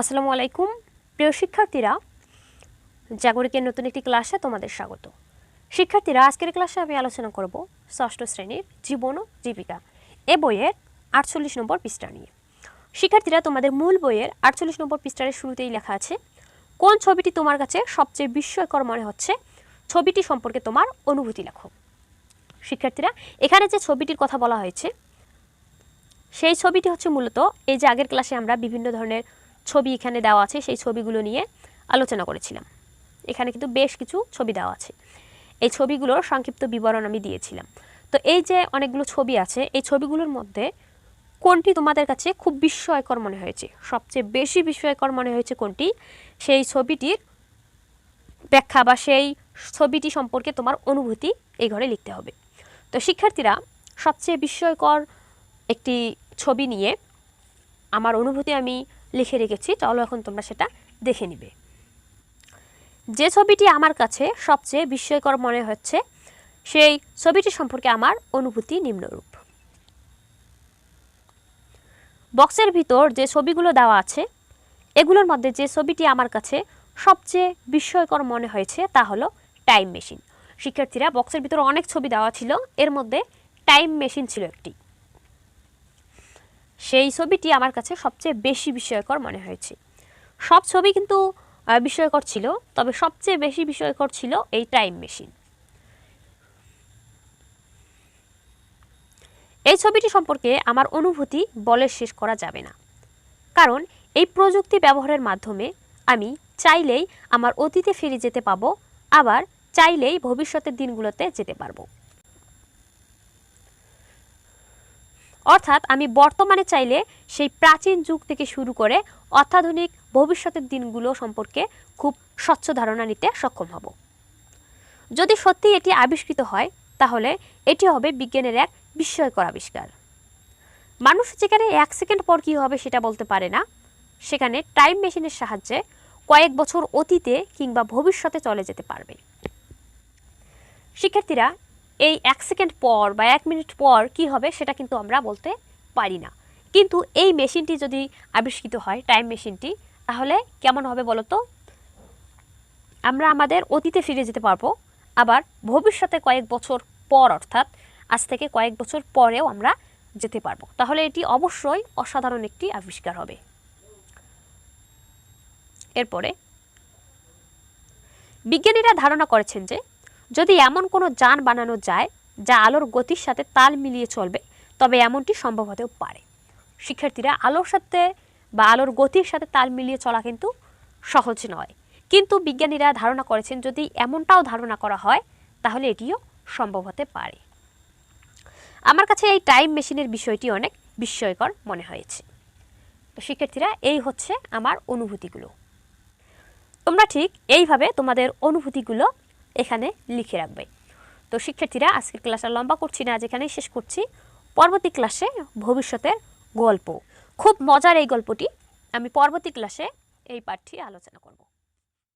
আসসালামু আলাইকুম। প্রিয় শিক্ষার্থীরা, জাগরিকের নতুন একটি ক্লাসে তোমাদের স্বাগত। শিক্ষার্থীরা, আজকের ক্লাসে আমি আলোচনা করব ষষ্ঠ শ্রেণির জীবন ও জীবিকা এ বইয়ের আটচল্লিশ নম্বর পৃষ্ঠা নিয়ে। শিক্ষার্থীরা, তোমাদের মূল বইয়ের আটচল্লিশ নম্বর পৃষ্ঠার শুরুতেই লেখা আছে, কোন ছবিটি তোমার কাছে সবচেয়ে বিস্ময়কর মনে হচ্ছে? ছবিটি সম্পর্কে তোমার অনুভূতি লেখো। শিক্ষার্থীরা, এখানে যে ছবিটির কথা বলা হয়েছে, সেই ছবিটি হচ্ছে মূলত এই যে আগের ক্লাসে আমরা বিভিন্ন ধরনের ছবি এখানে দেওয়া আছে, সেই ছবিগুলো নিয়ে আলোচনা করেছিলাম। এখানে কিন্তু বেশ কিছু ছবি দেওয়া আছে। এই ছবিগুলোর সংক্ষিপ্ত বিবরণ আমি দিয়েছিলাম। তো এই যে অনেকগুলো ছবি আছে, এই ছবিগুলোর মধ্যে কোনটি তোমাদের কাছে খুব বিস্ময়কর মনে হয়েছে? সবচেয়ে বেশি বিস্ময়কর মনে হয়েছে কোনটি? সেই ছবিটির ব্যাখ্যা বা সেই ছবিটি সম্পর্কে তোমার অনুভূতি এই ঘরে লিখতে হবে। তো শিক্ষার্থীরা, সবচেয়ে বিস্ময়কর একটি ছবি নিয়ে আমার অনুভূতি আমি লিখে রেখেছি, চলো এখন তোমরা সেটা দেখে নিবে। যে ছবিটি আমার কাছে সবচেয়ে বিস্ময়কর মনে হচ্ছে, সেই ছবিটি সম্পর্কে আমার অনুভূতি নিম্নরূপ। বক্সের ভিতর যে ছবিগুলো দেওয়া আছে, এগুলোর মধ্যে যে ছবিটি আমার কাছে সবচেয়ে বিস্ময়কর মনে হয়েছে তা হলো টাইম মেশিন। শিক্ষার্থীরা বক্সের ভিতরে অনেক ছবি দেওয়া ছিল, এর মধ্যে টাইম মেশিন ছিল একটি। সেই ছবিটি আমার কাছে সবচেয়ে বেশি বিস্ময়কর মনে হয়েছে। সব ছবি কিন্তু আহ, বিস্ময়কর ছিল তবে সবচেয়ে বেশি বিস্ময়কর ছিল এই টাইম মেশিন। এই ছবিটি সম্পর্কে আমার অনুভূতি বলে শেষ করা যাবে না। কারণ এই প্রযুক্তি ব্যবহারের মাধ্যমে আমি চাইলেই আমার অতীতে ফিরে যেতে পাবো আবার চাইলেই ভবিষ্যতের দিনগুলোতে যেতে পারব। অর্থাৎ আমি বর্তমানে চাইলে সেই প্রাচীন যুগ থেকে শুরু করে অত্যাধুনিক ভবিষ্যতের দিনগুলো সম্পর্কে খুব স্বচ্ছ ধারণা নিতে সক্ষম হব। যদি সত্যি এটি আবিষ্কৃত হয়, তাহলে এটি হবে বিজ্ঞানের এক বিস্ময়কর আবিষ্কার। মানুষ যেখানে এক সেকেন্ড পর কী হবে সেটা বলতে পারে না। সেখানে টাইম মেশিনের সাহায্যে কয়েক বছর অতীতে কিংবা ভবিষ্যতে চলে যেতে পারবে। শিক্ষার্থীরা এই এক সেকেন্ড পর বা এক মিনিট পর কি হবে সেটা কিন্তু আমরা বলতে পারি না। কিন্তু এই মেশিনটি যদি আবিষ্কৃত হয়, টাইম মেশিনটি, তাহলে কেমন হবে বলো তো আমরা আমাদের অতীতে ফিরে যেতে পারব, আবার ভবিষ্যতে কয়েক বছর পর অর্থাৎ আজ থেকে কয়েক বছর পরেও আমরা যেতে পারব। তাহলে এটি অবশ্যই অসাধারণ একটি আবিষ্কার হবে। এরপরে, বিজ্ঞানীরা ধারণা করেছেন যে যদি এমন কোনো যান বানানো যায় যা আলোর গতির সাথে তাল মিলিয়ে চলবে, তবে এমনটি সম্ভব হতেও পারে। শিক্ষার্থীরা আলোর সাথে বা আলোর গতির সাথে তাল মিলিয়ে চলা কিন্তু সহজ নয়। কিন্তু বিজ্ঞানীরা ধারণা করেছেন যদি এমনটাও ধারণা করা হয়, তাহলে এটিও সম্ভব হতে পারে। আমার কাছে এই টাইম মেশিনের বিষয়টি অনেক বিস্ময়কর মনে হয়েছে। তো শিক্ষার্থীরা, এই হচ্ছে আমার অনুভূতিগুলো। তোমরা ঠিক এইভাবে তোমাদের অনুভূতিগুলো এখানে লিখে রাখবে। তো শিক্ষার্থীরা আজকের ক্লাসটা লম্বা করছি না, আজ এখানেই শেষ করছি। পরবর্তী ক্লাসে ভবিষ্যতের গল্প। খুব মজার এই গল্পটি। আমি পরবর্তী ক্লাসে এই পাঠটি আলোচনা করব।